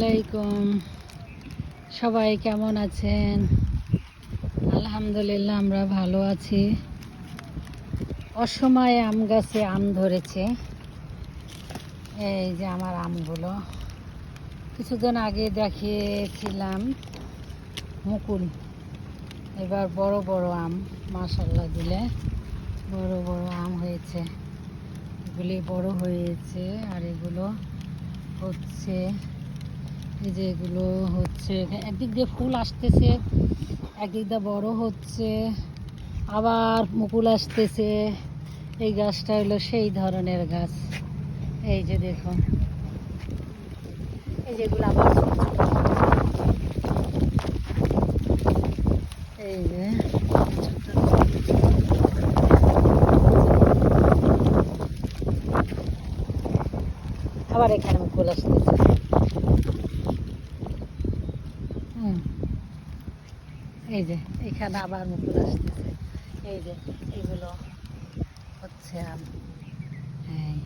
আলাইকুম। সবাই কেমন আছেন? আলহামদুলিল্লাহ, আমরা ভালো আছি। অসময়ে আম গাছে আম ধরেছে। এই যে আমার আমগুলো। কিছুদিন আগে দেখিয়েছিলাম মুকুল। এবার বড় বড় আম মাশাল্লাহ দিলে বড় বড় আম হয়েছে। এগুলি বড় হয়েছে আর এগুলো হচ্ছে এই যে এগুলো হচ্ছে একদিক দিয়ে ফুল আসতেছে, একদিক দিয়ে বড় হচ্ছে, আবার মুকুল আসতেছে। এই গাছটা হলো সেই ধরনের গাছ। এই যে দেখুন এই যেগুলো আবার। এই যে আবার এখানে মুকুল আসতেছে। এই যে এখানে আবার মুকুল আসতেছে। এই যে এগুলো হচ্ছে আম এই